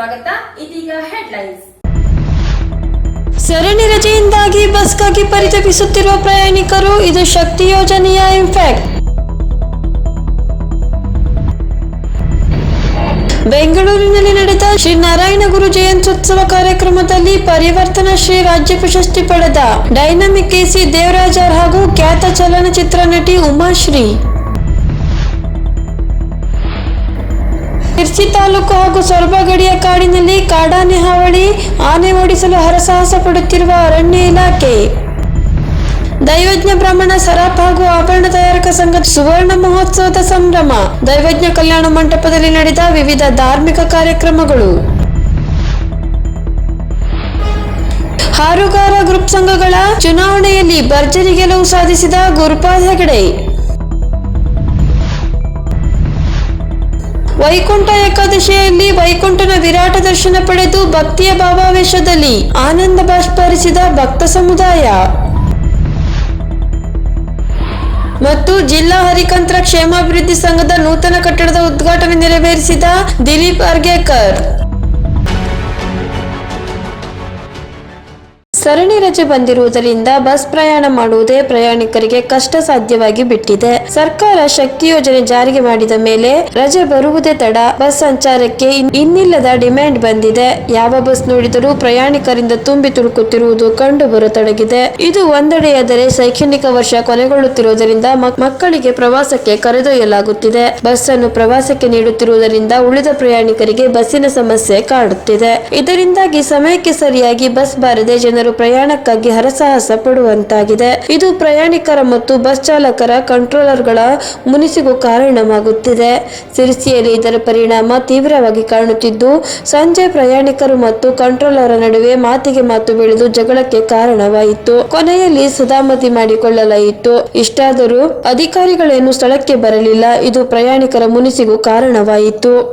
ಸ್ವಾಗತ. ಇದೀಗ ಹೆಡ್ಲೈನ್ಸ್ ಸರಣಿ ರಜೆಯಿಂದಾಗಿ ಬಸ್ಗಾಗಿ ಪರಿತಪಿಸುತ್ತಿರುವ ಪ್ರಯಾಣಿಕರು, ಇದು ಶಕ್ತಿ ಯೋಜನೆಯ ಇಂಪ್ಯಾಕ್ಟ್ ಬೆಂಗಳೂರಿನಲ್ಲಿ ನಡೆದ ಶ್ರೀ ನಾರಾಯಣ ಗುರು ಜಯಂತ್ಯುತ್ಸವ ಕಾರ್ಯಕ್ರಮದಲ್ಲಿ ಪರಿವರ್ತನ ಶ್ರೀ ರಾಜ್ಯ ಪ್ರಶಸ್ತಿ ಪಡೆದ ಡೈನಾಮಿಕ್ ಕೆಸಿ ದೇವರಾಜರ್ ಹಾಗೂ ಖ್ಯಾತ ಚಲನಚಿತ್ರ ನಟಿ ಉಮಾಶ್ರೀ. ಶಿರ್ಸಿ ತಾಲೂಕು ಹಾಗೂ ಸೊರಬಗಡಿಯ ಕಾಡಿನಲ್ಲಿ ಕಾಡಾನೆ ಹಾವಳಿ, ಆನೆ ಓಡಿಸಲು ಹರಸಾಹಸ ಪಡುತ್ತಿರುವ ಅರಣ್ಯ ಇಲಾಖೆ. ದೈವಜ್ಞ ಬ್ರಾಹ್ಮಣ ಸರಾಪ್ ಹಾಗೂ ಆಭರಣ ತಯಾರಕ ಸಂಘದ ಸುವರ್ಣ ಮಹೋತ್ಸವದ ಸಂಭ್ರಮ. ದೈವಜ್ಞ ಕಲ್ಯಾಣ ಮಂಟಪದಲ್ಲಿ ನಡೆದ ವಿವಿಧ ಧಾರ್ಮಿಕ ಕಾರ್ಯಕ್ರಮಗಳು. ಹಾರುಗಾರ ಗ್ರೂಪ್ ಸಂಘಗಳ ಚುನಾವಣೆಯಲ್ಲಿ ಭರ್ಜರಿ ಗೆಲುವು ಸಾಧಿಸಿದ ಗುರುಪಾದ ಹೆಗಡೆ. ವೈಕುಂಠ ಏಕಾದಶಿಯಲ್ಲಿ ವೈಕುಂಠನ ವಿರಾಟ ದರ್ಶನ ಪಡೆದು ಭಕ್ತಿಯ ಭಾವಾವೇಶದಲ್ಲಿ ಆನಂದ ಬಾಷ್ಪರಿಸಿದ ಭಕ್ತ ಸಮುದಾಯ. ಮತ್ತು ಜಿಲ್ಲಾ ಹರಿಕಂತ್ರ ಕ್ಷೇಮಾಭಿವೃದ್ಧಿ ಸಂಘದ ನೂತನ ಕಟ್ಟಡದ ಉದ್ಘಾಟನೆ ನೆರವೇರಿಸಿದ ದಿಲೀಪ್ ಅರ್ಗೇಕರ್. ಸರಣಿ ರಜೆ ಬಂದಿರುವುದರಿಂದ ಬಸ್ ಪ್ರಯಾಣ ಮಾಡುವುದೇ ಪ್ರಯಾಣಿಕರಿಗೆ ಕಷ್ಟ ಸಾಧ್ಯವಾಗಿ ಬಿಟ್ಟಿದೆ. ಸರ್ಕಾರ ಶಕ್ತಿ ಯೋಜನೆ ಜಾರಿಗೆ ಮಾಡಿದ ಮೇಲೆ ರಜೆ ಬರುವುದೇ ತಡ. ಬಸ್ ಸಂಚಾರಕ್ಕೆ ಇನ್- ಇನ್ನಿಲ್ಲದ ಡಿಮ್ಯಾಂಡ್ ಬಂದಿದೆ. ಯಾವ ಬಸ್ ನೋಡಿದರೂ ಪ್ರಯಾಣಿಕರಿಂದ ತುಂಬಿ ತುಳುಕುತ್ತಿರುವುದು ಕಂಡು ಬರತೊಡಗಿದೆ. ಇದು ಒಂದೆಡೆಯಾದರೆ ಶೈಕ್ಷಣಿಕ ವರ್ಷ ಕೊನೆಗೊಳ್ಳುತ್ತಿರುವುದರಿಂದ ಮಕ್- ಮಕ್ಕಳಿಗೆ ಪ್ರವಾಸಕ್ಕೆ ಕರೆದೊಯ್ಯಲಾಗುತ್ತಿದೆ. ಬಸ್ ಅನ್ನು ಪ್ರವಾಸಕ್ಕೆ ನೀಡುತ್ತಿರುವುದರಿಂದ ಉಳಿದ ಪ್ರಯಾಣಿಕರಿಗೆ ಬಸ್ಸಿನ ಸಮಸ್ಯೆ ಕಾಡುತ್ತಿದೆ. ಇದರಿಂದಾಗಿ ಸಮಯಕ್ಕೆ ಸರಿಯಾಗಿ ಬಸ್ ಬಾರದೆ ಜನರು ಪ್ರಯಾಣಕ್ಕಾಗಿ ಹರಸಾಹಸ ಪಡುವಂತಾಗಿದೆ. ಇದು ಪ್ರಯಾಣಿಕರ ಮತ್ತು ಬಸ್ ಚಾಲಕರ ಕಂಟ್ರೋಲರ್ಗಳ ಮುನಿಸಿಗೂ ಕಾರಣವಾಗುತ್ತಿದೆ. ಸಿರಿಸಿಯಲ್ಲಿ ಇದರ ಪರಿಣಾಮ ತೀವ್ರವಾಗಿ ಕಾಣುತ್ತಿದ್ದು, ಸಂಜೆ ಪ್ರಯಾಣಿಕರು ಮತ್ತು ಕಂಟ್ರೋಲರ್ ನಡುವೆ ಮಾತಿಗೆ ಮಾತು ಬೆಳೆದು ಜಗಳಕ್ಕೆ ಕಾರಣವಾಯಿತು. ಕೊನೆಯಲ್ಲಿ ಸದಾಮತಿ ಮಾಡಿಕೊಳ್ಳಲಾಯಿತು. ಇಷ್ಟಾದರೂ ಅಧಿಕಾರಿಗಳೇನು ಸ್ಥಳಕ್ಕೆ ಬರಲಿಲ್ಲ, ಇದು ಪ್ರಯಾಣಿಕರ ಮುನಿಸಿಗೂ ಕಾರಣವಾಯಿತು.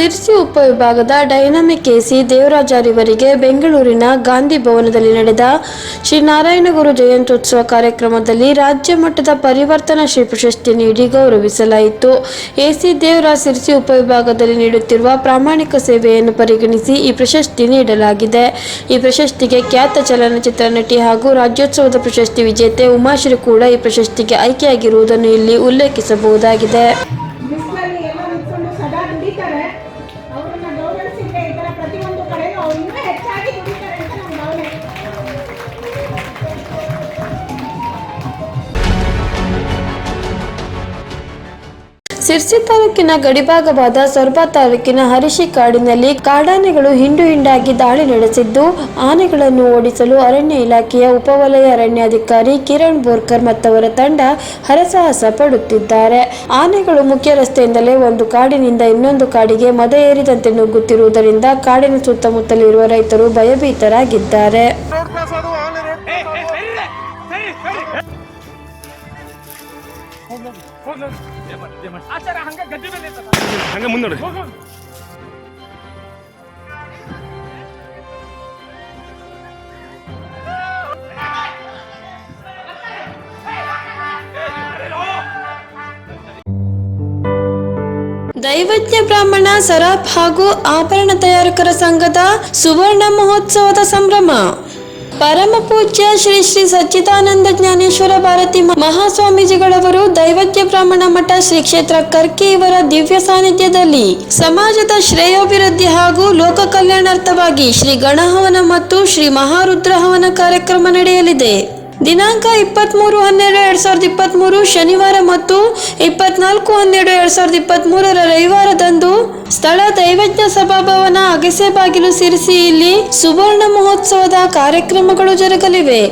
ಸಿರ್ಸಿ ಉಪವಿಭಾಗದ ಡೈನಾಮಿಕ್ ಎಸಿ ದೇವರಾಜಾರಿವರಿಗೆ ಬೆಂಗಳೂರಿನ ಗಾಂಧಿ ಭವನದಲ್ಲಿ ನಡೆದ ಶ್ರೀ ನಾರಾಯಣಗುರು ಜಯಂತ್ಯುತ್ಸವ ಕಾರ್ಯಕ್ರಮದಲ್ಲಿ ರಾಜ್ಯ ಮಟ್ಟದ ಪರಿವರ್ತನಾ ಶ್ರೀ ಪ್ರಶಸ್ತಿ ನೀಡಿ ಗೌರವಿಸಲಾಯಿತು. ಎಸಿ ದೇವರಾಜ್ ಸಿರ್ಸಿ ಉಪವಿಭಾಗದಲ್ಲಿ ನೀಡುತ್ತಿರುವ ಪ್ರಾಮಾಣಿಕ ಸೇವೆಯನ್ನು ಪರಿಗಣಿಸಿ ಈ ಪ್ರಶಸ್ತಿ ನೀಡಲಾಗಿದೆ. ಈ ಪ್ರಶಸ್ತಿಗೆ ಖ್ಯಾತ ಚಲನಚಿತ್ರ ನಟಿ ಹಾಗೂ ರಾಜ್ಯೋತ್ಸವದ ಪ್ರಶಸ್ತಿ ವಿಜೇತೆ ಉಮಾಶ್ರೀ ಕೂಡ ಈ ಪ್ರಶಸ್ತಿಗೆ ಆಯ್ಕೆಯಾಗಿರುವುದನ್ನು ಇಲ್ಲಿ ಉಲ್ಲೇಖಿಸಬಹುದಾಗಿದೆ. ಸಿರ್ಸಿ ತಾಲೂಕಿನ ಗಡಿಭಾಗವಾದ ಸೊರಬ ತಾಲೂಕಿನ ಹರಿಶಿ ಕಾಡಿನಲ್ಲಿ ಕಾಡಾನೆಗಳು ಹಿಂಡು ಹಿಂಡಾಗಿ ದಾಳಿ ನಡೆಸಿದ್ದು ಆನೆಗಳನ್ನು ಓಡಿಸಲು ಅರಣ್ಯ ಇಲಾಖೆಯ ಉಪವಲಯ ಅರಣ್ಯಾಧಿಕಾರಿ ಕಿರಣ್ ಬೋರ್ಕರ್ ಮತ್ತವರ ತಂಡ ಹರಸಾಹಸ ಪಡುತ್ತಿದ್ದಾರೆ ಆನೆಗಳು ಮುಖ್ಯ ರಸ್ತೆಯಿಂದಲೇ ಒಂದು ಕಾಡಿನಿಂದ ಇನ್ನೊಂದು ಕಾಡಿಗೆ ಮದ ಏರಿದಂತೆ ನುಗ್ಗುತ್ತಿರುವುದರಿಂದ ಕಾಡಿನ ಸುತ್ತಮುತ್ತಲಿರುವ ರೈತರು ಭಯಭೀತರಾಗಿದ್ದಾರೆ ಅದು ಆನೆ ರೋಡ್ ಹಂಗೆ ಮುಂದೆ ನೋಡಿ ದೈವಜ್ಞ ಬ್ರಾಹ್ಮಣ ಸರಾಫ್ ಹಾಗೂ ಆಭರಣ ತಯಾರಕರ ಸಂಘದ ಸುವರ್ಣ ಮಹೋತ್ಸವದ ಸಂಭ್ರಮ. ಪರಮ ಪೂಜ್ಯ ಶ್ರೀ ಶ್ರೀ ಸಚ್ಚಿದಾನಂದ ಜ್ಞಾನೇಶ್ವರ ಭಾರತಿ ಮಹಾಸ್ವಾಮೀಜಿಗಳವರು ದೈವಜ್ಞ ಬ್ರಾಹ್ಮಣ ಮಠ ಶ್ರೀ ಕ್ಷೇತ್ರ ಕರ್ಕಿ ಇವರ ದಿವ್ಯ ಸಾನ್ನಿಧ್ಯದಲ್ಲಿ ಸಮಾಜದ ಶ್ರೇಯೋಭಿವೃದ್ಧಿ ಹಾಗೂ ಲೋಕ ಕಲ್ಯಾಣಾರ್ಥವಾಗಿ ಶ್ರೀ ಗಣಹವನ ಮತ್ತು ಶ್ರೀ ಮಹಾರುದ್ರ ಹವನ ಕಾರ್ಯಕ್ರಮ ನಡೆಯಲಿದೆ. ದಿನಾಂಕ ಇಪ್ಪತ್ತ್ಮೂರು ಹನ್ನೆರಡು ಎರಡು ಸಾವಿರದ ಇಪ್ಪತ್ತ್ಮೂರು ಶನಿವಾರ ಮತ್ತು ಇಪ್ಪತ್ನಾಲ್ಕು ಹನ್ನೆರಡು ಎರಡು ಸಾವಿರದ ಇಪ್ಪತ್ತ್ಮೂರರ ರವಿವಾರದಂದು ಸ್ಥಳ ದೈವಜ್ಞ ಸಭಾಭವನ ಅಗಸೆ ಬಾಗಿಲು ಸಿರಿಸಿ ಇಲ್ಲಿ ಸುವರ್ಣ ಮಹೋತ್ಸವದ ಕಾರ್ಯಕ್ರಮಗಳು ಜರುಗಲಿವೆ.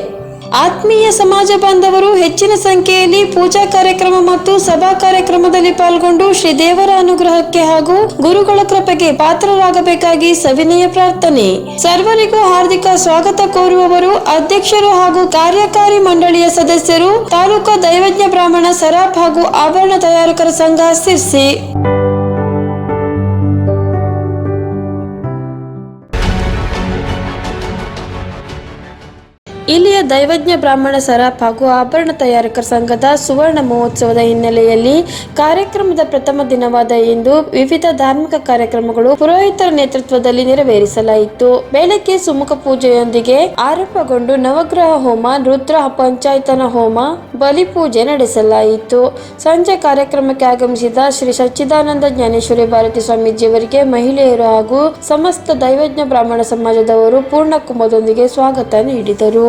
ಆತ್ಮೀಯ ಸಮಾಜ ಬಾಂಧವರು ಹೆಚ್ಚಿನ ಸಂಖ್ಯೆಯಲ್ಲಿ ಪೂಜಾ ಕಾರ್ಯಕ್ರಮ ಮತ್ತು ಸಭಾ ಕಾರ್ಯಕ್ರಮದಲ್ಲಿ ಪಾಲ್ಗೊಂಡು ಶ್ರೀ ದೇವರ ಅನುಗ್ರಹಕ್ಕೆ ಹಾಗೂ ಗುರುಗಳ ಕೃಪೆಗೆ ಪಾತ್ರರಾಗಬೇಕಾಗಿ ಸವಿನಯ ಪ್ರಾರ್ಥನೆ. ಸರ್ವರಿಗೂ ಹಾರ್ದಿಕ ಸ್ವಾಗತ ಕೋರುವವರು ಅಧ್ಯಕ್ಷರು ಹಾಗೂ ಕಾರ್ಯಕಾರಿ ಮಂಡಳಿಯ ಸದಸ್ಯರು, ತಾಲೂಕು ದೈವಜ್ಞ ಬ್ರಾಹ್ಮಣ ಸರಾಫ್ ಹಾಗೂ ಆಭರಣ ತಯಾರಕರ ಸಂಘ ಸಿರ್ಸಿ. ಇಲ್ಲಿಯ ದೈವಜ್ಞ ಬ್ರಾಹ್ಮಣ ಸರಾಪ್ ಹಾಗೂ ಆಭರಣ ತಯಾರಕರ ಸಂಘದ ಸುವರ್ಣ ಮಹೋತ್ಸವದ ಹಿನ್ನೆಲೆಯಲ್ಲಿ ಕಾರ್ಯಕ್ರಮದ ಪ್ರಥಮ ದಿನವಾದ ಇಂದು ವಿವಿಧ ಧಾರ್ಮಿಕ ಕಾರ್ಯಕ್ರಮಗಳು ಪುರೋಹಿತರ ನೇತೃತ್ವದಲ್ಲಿ ನೆರವೇರಿಸಲಾಯಿತು. ಬೆಳಗ್ಗೆ ಸುಮುಖ ಪೂಜೆಯೊಂದಿಗೆ ಆರಂಭಗೊಂಡು ನವಗ್ರಹ ಹೋಮ, ರುದ್ರ ಪಂಚಾಯತನ ಹೋಮ, ಬಲಿ ಪೂಜೆ ನಡೆಸಲಾಯಿತು. ಸಂಜೆ ಕಾರ್ಯಕ್ರಮಕ್ಕೆ ಆಗಮಿಸಿದ ಶ್ರೀ ಸಚ್ಚಿದಾನಂದ ಜ್ಞಾನೇಶ್ವರಿ ಭಾರತಿ ಸ್ವಾಮೀಜಿಯವರಿಗೆ ಮಹಿಳೆಯರು ಹಾಗೂ ಸಮಸ್ತ ದೈವಜ್ಞ ಬ್ರಾಹ್ಮಣ ಸಮಾಜದವರು ಪೂರ್ಣ ಕುಂಭದೊಂದಿಗೆ ಸ್ವಾಗತ ನೀಡಿದರು.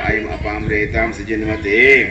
Ayo, apa amreitam sejenis mati?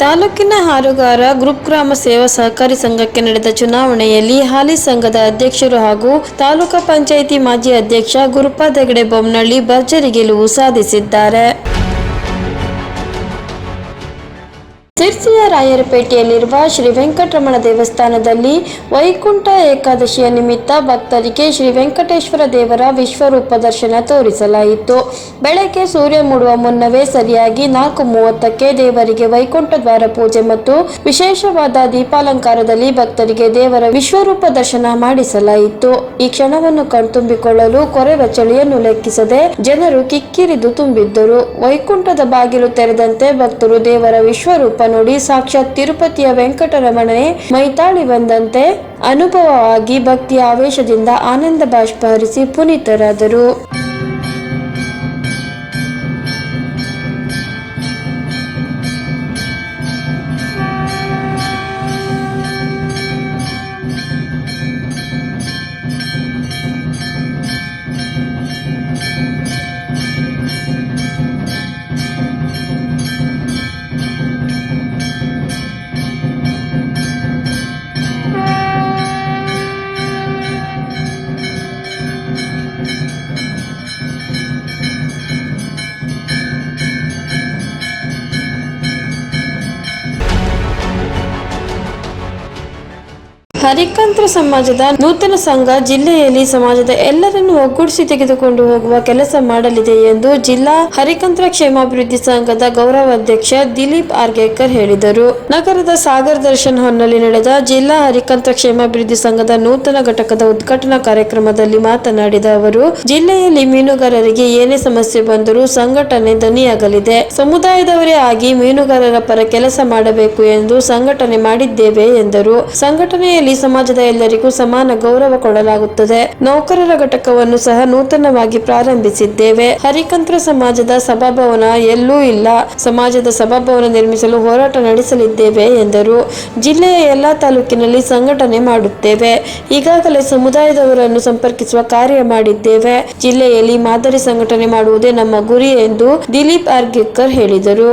ತಾಲೂಕಿನ ಹಾರುಗಾರ ಗ್ರೂಪ್ ಗ್ರಾಮ ಸೇವಾ ಸಹಕಾರಿ ಸಂಘಕ್ಕೆ ನಡೆದ ಚುನಾವಣೆಯಲ್ಲಿ ಹಾಲಿ ಸಂಘದ ಅಧ್ಯಕ್ಷರು ಹಾಗೂ ತಾಲೂಕು ಪಂಚಾಯಿತಿ ಮಾಜಿ ಅಧ್ಯಕ್ಷ ಗುರುಪಾದ ಹೆಗಡೆ ಬೊಮ್ಮನಳ್ಳಿ ಭರ್ಜರಿ ಗೆಲುವು ಸಾಧಿಸಿದ್ದಾರೆ. ಸಿರ್ಸಿಯ ರಾಯರಪೇಟೆಯಲ್ಲಿರುವ ಶ್ರೀ ವೆಂಕಟರಮಣ ದೇವಸ್ಥಾನದಲ್ಲಿ ವೈಕುಂಠ ಏಕಾದಶಿಯ ನಿಮಿತ್ತ ಭಕ್ತರಿಗೆ ಶ್ರೀ ವೆಂಕಟೇಶ್ವರ ದೇವರ ವಿಶ್ವರೂಪ ದರ್ಶನ ತೋರಿಸಲಾಯಿತು. ಬೆಳಗ್ಗೆ ಸೂರ್ಯ ಮೂಡುವ ಮುನ್ನವೇ ಸರಿಯಾಗಿ ನಾಲ್ಕು ಮೂವತ್ತಕ್ಕೆ ದೇವರಿಗೆ ವೈಕುಂಠ ದ್ವಾರ ಪೂಜೆ ಮತ್ತು ವಿಶೇಷವಾದ ದೀಪಾಲಂಕಾರದಲ್ಲಿ ಭಕ್ತರಿಗೆ ದೇವರ ವಿಶ್ವರೂಪ ದರ್ಶನ ಮಾಡಿಸಲಾಯಿತು. ಈ ಕ್ಷಣವನ್ನು ಕಣ್ತುಂಬಿಕೊಳ್ಳಲು ಕೊರೆವ ಚಳಿಯನ್ನು ಲೆಕ್ಕಿಸದೆ ಜನರು ಕಿಕ್ಕಿರಿದು ತುಂಬಿದ್ದರು. ವೈಕುಂಠದ ಬಾಗಿಲು ತೆರೆದಂತೆ ಭಕ್ತರು ದೇವರ ವಿಶ್ವರೂಪ ನೋಡಿ ಸಾಕ್ಷಾತ್ ತಿರುಪತಿಯ ವೆಂಕಟರಮಣನೆ ಮೈತಾಳಿ ಬಂದಂತೆ ಅನುಭವವಾಗಿ ಭಕ್ತಿಯ ಆವೇಶದಿಂದ ಆನಂದ ಬಾಷ್ಪ ಹರಿಸಿ ಪುನೀತರಾದರು. ಹರಿಕಂತ್ರ ಸಮಾಜದ ನೂತನ ಸಂಘ ಜಿಲ್ಲೆಯಲ್ಲಿ ಸಮಾಜದ ಎಲ್ಲರನ್ನು ಒಗ್ಗೂಡಿಸಿ ತೆಗೆದುಕೊಂಡು ಹೋಗುವ ಕೆಲಸ ಮಾಡಲಿದೆ ಎಂದು ಜಿಲ್ಲಾ ಹರಿಕಂತ್ರ ಕ್ಷೇಮಾಭಿವೃದ್ಧಿ ಸಂಘದ ಗೌರವಾಧ್ಯಕ್ಷ ದಿಲೀಪ್ ಆರ್ಗೇಕರ್ ಹೇಳಿದರು. ನಗರದ ಸಾಗರ್ ದರ್ಶನ್ ಹೊನ್ನಲ್ಲಿ ನಡೆದ ಜಿಲ್ಲಾ ಹರಿಕಂತ್ರ ಕ್ಷೇಮಾಭಿವೃದ್ಧಿ ಸಂಘದ ನೂತನ ಘಟಕದ ಉದ್ಘಾಟನಾ ಕಾರ್ಯಕ್ರಮದಲ್ಲಿ ಮಾತನಾಡಿದ ಅವರು, ಜಿಲ್ಲೆಯಲ್ಲಿ ಮೀನುಗಾರರಿಗೆ ಏನೇ ಸಮಸ್ಯೆ ಬಂದರೂ ಸಂಘಟನೆ ದನಿಯಾಗಲಿದೆ. ಸಮುದಾಯದವರೇ ಆಗಿ ಮೀನುಗಾರರ ಪರ ಕೆಲಸ ಮಾಡಬೇಕು ಎಂದು ಸಂಘಟನೆ ಮಾಡಿದ್ದೇವೆ ಎಂದರು. ಸಂಘಟನೆಯಲ್ಲಿ ಜಿಲ್ಲೆಯಲ್ಲಿ ಸಮಾಜದ ಎಲ್ಲರಿಗೂ ಸಮಾನ ಗೌರವ ಕೊಡಲಾಗುತ್ತದೆ. ನೌಕರರ ಘಟಕವನ್ನು ಸಹ ನೂತನವಾಗಿ ಪ್ರಾರಂಭಿಸಿದ್ದೇವೆ. ಹರಿಕಂತ್ರ ಸಮಾಜದ ಸಭಾಭವನ ಎಲ್ಲೂ ಇಲ್ಲ. ಸಮಾಜದ ಸಭಾಭವನ ನಿರ್ಮಿಸಲು ಹೋರಾಟ ನಡೆಸಲಿದ್ದೇವೆ ಎಂದರು. ಜಿಲ್ಲೆಯ ಎಲ್ಲಾ ತಾಲೂಕಿನಲ್ಲಿ ಸಂಘಟನೆ ಮಾಡುತ್ತೇವೆ. ಈಗಾಗಲೇ ಸಮುದಾಯದವರನ್ನು ಸಂಪರ್ಕಿಸುವ ಕಾರ್ಯ ಮಾಡಿದ್ದೇವೆ. ಜಿಲ್ಲೆಯಲ್ಲಿ ಮಾದರಿ ಸಂಘಟನೆ ಮಾಡುವುದೇ ನಮ್ಮ ಗುರಿ ಎಂದು ದಿಲೀಪ್ ಆರ್ಗೇಕರ್ ಹೇಳಿದರು.